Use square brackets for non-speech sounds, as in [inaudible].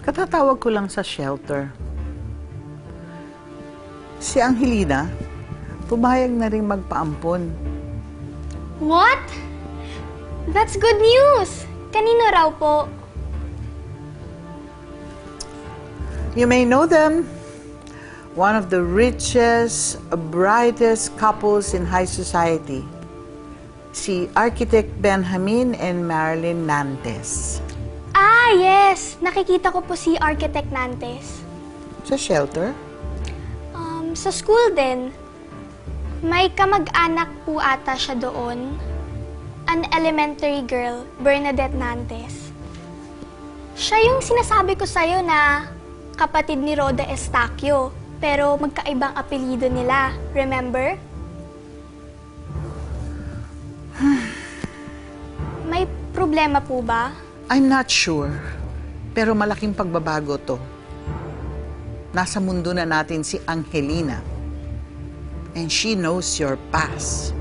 Katatawag ko lang sa shelter. Si Angelina, pumayag na rin magpaampon. What? That's good news! Kanino raw po? You may know them. One of the richest, brightest couples in high society. Si Architect Benjamin and Marilyn Nantes. Ah, yes! Nakikita ko po si Architect Nantes. Sa shelter? Um, sa school din. May kamag-anak po ata siya doon. An elementary girl, Bernadette Nantes. Siya yung sinasabi ko sa'yo na kapatid ni Roda Estacio, pero magkaibang apelido nila. Remember? [sighs] May problema po ba? I'm not sure. Pero malaking pagbabago to. Nasa mundo na natin si Angelina. And she knows your past.